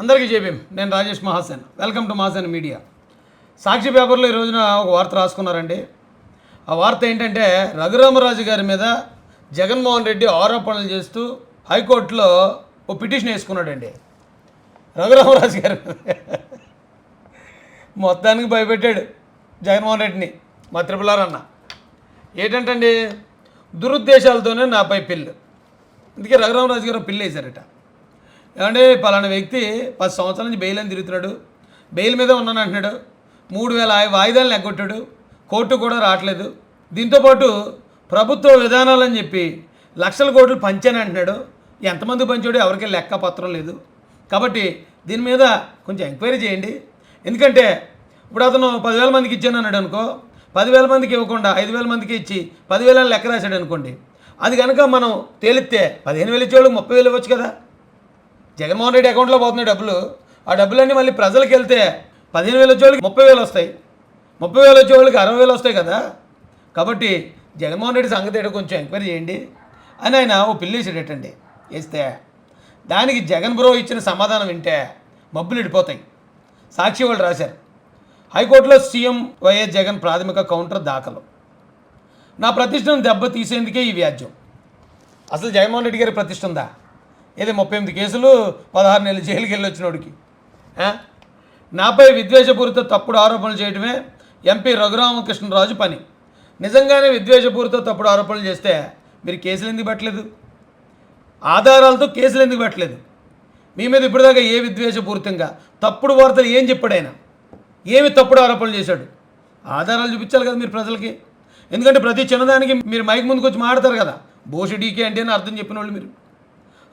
అందరికీ చెప్పాం నేను Rajesh Mahasen. Welcome to Mahasen media. Sakshi పేపర్లో ఈ రోజున ఒక వార్త రాసుకున్నారండి. ఆ వార్త ఏంటంటే రఘురామరాజు గారి మీద జగన్మోహన్ రెడ్డి ఆరోపణలు చేస్తూ హైకోర్టులో ఓ పిటిషన్ వేసుకున్నాడండి. రఘురామరాజు గారు మొత్తానికి భయపెట్టాడు జగన్మోహన్ రెడ్డిని మా త్రిపులారన్న. ఏంటంటండి దురుద్దేశాలతోనే నాపై పిల్లు అందుకే రఘురామరాజు గారు పిల్లు వేశారట ఏమంటే పలానా వ్యక్తి పది సంవత్సరాల నుంచి బెయిల్ అని తిరుగుతున్నాడు. బెయిల్ మీద ఉన్నాను అంటున్నాడు. మూడు వేల వాయిదాలు నెగ్గొట్టాడు. ఎగ్గొట్టాడు కోర్టు కూడా రావట్లేదు. దీంతోపాటు ప్రభుత్వ విధానాలని చెప్పి లక్షల కోట్లు పంచాను అంటున్నాడు. ఎంతమంది పంచాడు ఎవరికి లెక్క పత్రం లేదు. కాబట్టి దీని మీద కొంచెం ఎంక్వైరీ చేయండి. ఎందుకంటే ఇప్పుడు అతను పదివేల మందికి ఇచ్చాను అన్నాడు అనుకో పదివేల మందికి ఇవ్వకుండా ఐదు వేల మందికి ఇచ్చి పదివేల లెక్క రాశాడు అనుకోండి అది కనుక మనం తేలిస్తే పదిహేను వేలు ఇచ్చేవాళ్ళు ముప్పై వేలు ఇవ్వచ్చు కదా. జగన్మోహన్ రెడ్డి అకౌంట్లో పోతున్నాయి డబ్బులు. ఆ డబ్బులన్నీ మళ్ళీ ప్రజలకు వెళ్తే పదిహేను వేలు వచ్చేవాళ్ళకి ముప్పై వేలు వస్తాయి. ముప్పై వేలు వచ్చేవాళ్ళకి అరవై వేలు వస్తాయి కదా. కాబట్టి జగన్మోహన్ రెడ్డి సంగతి ఏంటో కొంచెం ఎంక్వైరీ చేయండి. అని ఆయన ఓ పిల్లేసాడటండి వేస్తే దానికి జగన్ బ్రో ఇచ్చిన సమాధానం వింటే మబ్బులు ఇడిపోతాయి సాక్షి వాళ్ళు రాశారు. హైకోర్టులో సీఎం వైఎస్ జగన్ ప్రాథమిక కౌంటర్ దాఖలు. నా ప్రతిష్టను దెబ్బ తీసేందుకే ఈ వ్యాజ్యం. అసలు జగన్మోహన్ రెడ్డి గారి ప్రతిష్ట ఉందా? ఏదో ముప్పై ఎనిమిది కేసులు పదహారు నెలలు జైలుకి వెళ్ళి వచ్చినోడికి నాపై విద్వేషపూరిత తప్పుడు ఆరోపణలు చేయడమే ఎంపీ రఘురామకృష్ణరాజు పని. నిజంగానే విద్వేషపూరిత తప్పుడు ఆరోపణలు చేస్తే మీరు కేసులు ఎందుకు పెట్టలేదు? ఆధారాలతో కేసులు ఎందుకు పెట్టలేదు? మీ మీద ఇప్పటిదాకా ఏ విద్వేషపూరితంగా? తప్పుడు వార్తలు ఏం చెప్పాడు ఆయన? ఏమి తప్పుడు ఆరోపణలు చేశాడు? ఆధారాలు చూపించాలి కదా మీరు ప్రజలకి. ఎందుకంటే ప్రతి చిన్నదానికి మీరు మైక్ ముందుకు వచ్చి మాడతారు కదా. బోషి డీకే అంటే అని అర్థం చెప్పిన వాళ్ళు మీరు.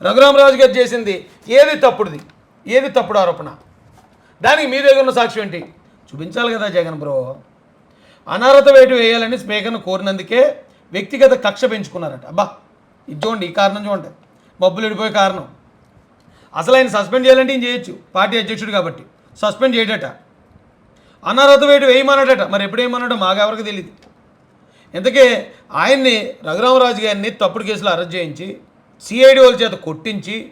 రఘురామరాజు గారు చేసింది ఏది తప్పుడుది? ఏది తప్పుడు ఆరోపణ? దానికి మీ దగ్గర ఉన్న సాక్ష్యం ఏంటి? చూపించాలి కదా జగన్ బ్రో. అనర్హత వేటు వేయాలని స్పీకర్ను కోరినందుకే వ్యక్తిగత కక్ష పెంచుకున్నారట. అబ్బా ఇది చూడండి ఈ కారణం చూడండి. మబ్బులు విడిపోయే కారణం. అసలు ఆయన సస్పెండ్ చేయాలంటే ఏం చేయొచ్చు? పార్టీ అధ్యక్షుడు కాబట్టి. సస్పెండ్ చేయడట. అనర్హత వేటు వేయమన్నాడట. మరి ఎప్పుడు వేయమన్నాడో మాకెవరికి తెలియదు ఇంతకే ఆయన్ని రఘురామరాజు గారిని తప్పుడు కేసులో అరెస్ట్ చేయించి సిఐడి వాళ్ళ చేత కొట్టించి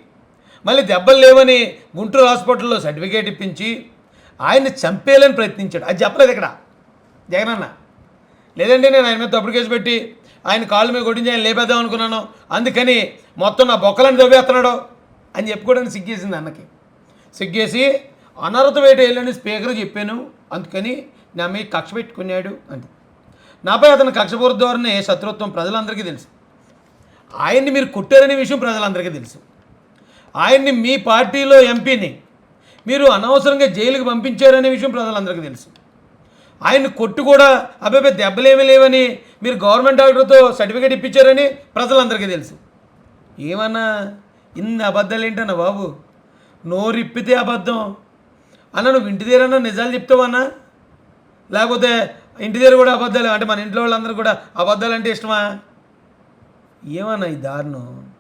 మళ్ళీ దెబ్బలు లేవని గుంటూరు హాస్పిటల్లో సర్టిఫికేట్ ఇప్పించి ఆయన్ని చంపేయాలని ప్రయత్నించాడు. అది చెప్పలేదు ఇక్కడ. జగనన్న లేదంటే నేను ఆయన మీద తప్పుడు కేసు పెట్టి ఆయన కాళ్ళ మీద కొట్టించి ఆయన లేపేద్దాం అనుకున్నాను. అందుకని మొత్తం నా బొక్కలను దొబ్బేస్తున్నాడు అని చెప్పుకోవడానికి సిగ్గేసింది అన్నకి. సిగ్గేసి అనర్హత వేట వెళ్ళని స్పీకర్ చెప్పాను. అందుకని నా మీద కక్ష పెట్టుకున్నాడు అంతే నాపై అతని కక్షపూర్ ధోరణి శత్రుత్వం ప్రజలందరికీ తెలుసు. ఆయన్ని మీరు కొట్టారనే విషయం ప్రజలందరికీ తెలుసు. ఆయన్ని మీ పార్టీలో ఎంపీని మీరు అనవసరంగా జైలుకి పంపించారనే విషయం ప్రజలందరికీ తెలుసు. ఆయన్ని కొట్టు కూడా అబ్బాయి దెబ్బలేమీ లేవని మీరు గవర్నమెంట్ డాక్టర్తో సర్టిఫికేట్ ఇప్పించారని ప్రజలందరికీ తెలుసు. ఏమన్నా ఇన్ని అబద్ధాలు ఏంటన్నా బాబు? నోరిప్పితే అబద్ధం. అన్న నువ్వు ఇంటి దగ్గర నిజాలు చెప్తావన్నా లేకపోతే ఇంటి దగ్గర కూడా అబద్ధాలు అంటే మన ఇంట్లో వాళ్ళందరూ కూడా అబద్ధాలు అంటే ఇష్టమా? ఏమన్నా ఈ దారుణం?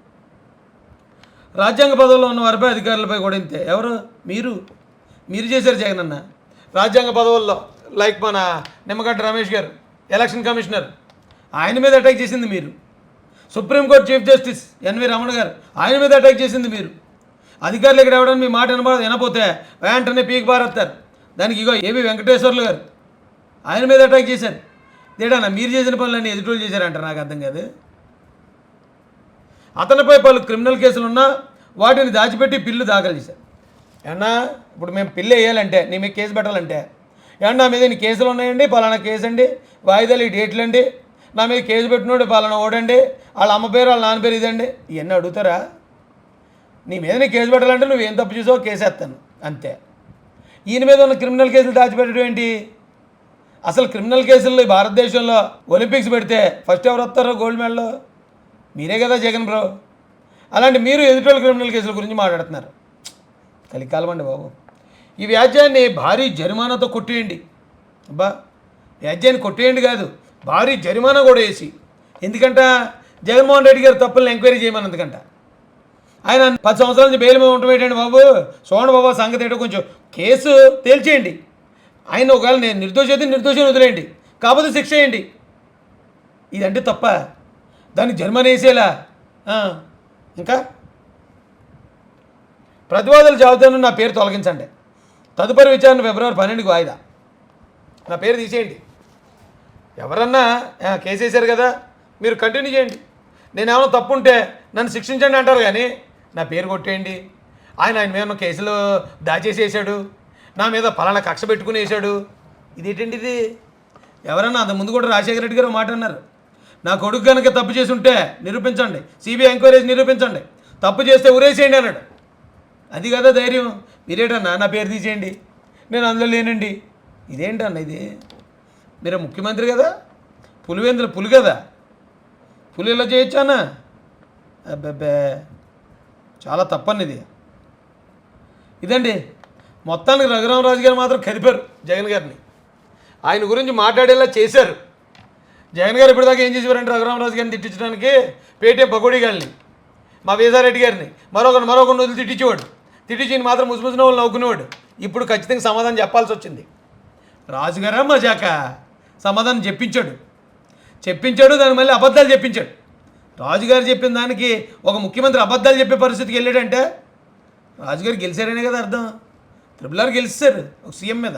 రాజ్యాంగ పదవుల్లో ఉన్న వారిపై అధికారులపై కూడా ఇంతే. ఎవరు? మీరు. మీరు చేశారు జగన్ అన్న. రాజ్యాంగ పదవుల్లో లైక్ మన నిమ్మగడ్డ రమేష్ గారు ఎలక్షన్ కమిషనర్ ఆయన మీద అటాక్ చేసింది మీరు. Supreme court chief justice N V Ramana గారు ఆయన మీద అటాక్ చేసింది మీరు. అధికారులు ఇక్కడ ఇవ్వడానికి మీ మాట వినబడ వినపోతే వెంటనే పీక్ బారేస్తారు దానికి ఇగో ఏబి వెంకటేశ్వర్లు గారు ఆయన మీద అటాక్ చేశారు. తేడానా మీరు చేసిన పనులన్నీ ఎదుటోళ్ళు చేశారంట నాకు అర్థం కాదు. అతనిపై పలు క్రిమినల్ కేసులు ఉన్నా వాటిని దాచిపెట్టి పిల్లు దాఖలు చేశారు. ఏమన్నా ఇప్పుడు మేము పిల్లు వేయాలంటే నీ మీద కేసు పెట్టాలంటే ఏమన్నా నా మీద నీ కేసులు ఉన్నాయండి పలానా కేసు అండి వాయిదాలు ఈ డేట్లు అండి నా మీద కేసు పెట్టినోడు పలానా ఓడండి వాళ్ళ అమ్మ పేరు వాళ్ళ నాన్న పేరు ఇదండి ఇవన్నీ అడుగుతారా? నీ మీద నీ కేసు పెట్టాలంటే నువ్వు ఏం తప్పు చేసావో కేసేస్తాను అంతే. ఈయన మీద ఉన్న క్రిమినల్ కేసులు దాచిపెట్టడం ఏంటి? అసలు క్రిమినల్ కేసుల్లో భారతదేశంలో ఒలింపిక్స్ పెడితే ఫస్ట్ ఎవరు వస్తారో గోల్డ్ మెడల్? మీరే కదా జగన్ బ్రో. అలాంటి మీరు ఎదుటోళ్ళ క్రిమినల్ కేసుల గురించి మాట్లాడుతున్నారు. కలికాలం అండి బాబు. ఈ వ్యాజ్యాన్ని భారీ జరిమానాతో కొట్టేయండి. అబ్బా వ్యాజ్యాన్ని కొట్టేయండి కాదు భారీ జరిమానా కూడా వేసి. ఎందుకంట? జగన్మోహన్ రెడ్డి గారు తప్పులను ఎంక్వైరీ చేయమన్నందుకంట. ఆయన పది సంవత్సరాల నుంచి బెయిల్ మీద ఉండటం ఏంటండి బాబు? సోమణ బాబు సంగతి ఏంటో కొంచెం కేసు తేల్చేయండి. ఆయన ఒకవేళ నేను నిర్దోషి అయితే నిర్దోషిని వదిలేయండి. కాకపోతే శిక్ష చేయండి ఇదంటే తప్ప దాన్ని జన్మనేసేలా. ఇంకా? ప్రతివాదుల జాబితాను నా పేరు తొలగించండి. తదుపరి విచారణ ఫిబ్రవరి పన్నెండుకి వాయిదా. నా పేరు తీసేయండి. ఎవరన్నా కేసేశారు కదా మీరు కంటిన్యూ చేయండి. నేను ఏమైనా తప్పు ఉంటే నన్ను శిక్షించండి అంటారు కానీ నా పేరు కొట్టేయండి. ఆయన ఆయన మీద కేసులో కేసులు దాచేసి వేసాడు నా మీద పలానా కక్ష పెట్టుకుని వేసాడు ఇదేంటండి ఇది? ఎవరన్నా అంత ముందు కూడా రాజశేఖర రెడ్డి గారు మాట అన్నారు. నా కొడుకు కనుక తప్పు చేసి ఉంటే నిరూపించండి. CBI enquiries నిరూపించండి. తప్పు చేస్తే ఉరేసేయండి అన్నాడు. అది కదా ధైర్యం. మీరేటన్నా నా పేరు తీసేయండి. నేను అందులో లేనండి. ఇదేంటన్న ఇది? మీరు ముఖ్యమంత్రి కదా? పులివేంద్ర పులి కదా? పులి ఇలా చేయొచ్చానా అబ్బబ్బే. చాలా తప్పని ఇది. ఇదండి. మొత్తానికి రఘురామరాజు గారు మాత్రం కదిపారు జగన్ గారిని. ఆయన గురించి మాట్లాడేలా చేశారు. జగన్ గారు ఇప్పటిదాకా ఏం చేసేవారంటే రఘురామరాజు గారిని తిట్టించడానికి పేటీఎం పకోడీ గారిని మా వేసారెడ్డి గారిని మరొకరు మరొకరిని వదిలి తిట్టించేవాడు. తిట్టించి మాత్రం ముసిముసిన వాళ్ళు నవ్వుకునేవాడు. ఇప్పుడు ఖచ్చితంగా సమాధానం చెప్పాల్సి వచ్చింది. రాజుగారా మజాక? సమాధానం చెప్పించాడు. చెప్పించాడు దాని మళ్ళీ అబద్ధాలు చెప్పించాడు. రాజుగారు చెప్పిన దానికి ఒక ముఖ్యమంత్రి అబద్ధాలు చెప్పే పరిస్థితికి వెళ్ళాడంటే రాజుగారు గెలిచారనే కదా అర్థం. త్రిపుల్ ఆర్ గెలిచారు ఒక సీఎం మీద.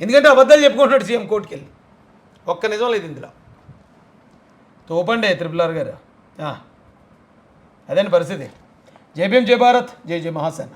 ఎందుకంటే అబద్ధాలు చెప్పుకుంటున్నాడు సీఎం కోర్టుకెళ్ళి. ఒక్క నిజం లేదు ఇందులో. తోపండి త్రిపుల్ ఆర్ గారు. ఆ. అదేంటి పరిస్థితి? జై భీమ్ జై భారత్ జై జై మహాసేన.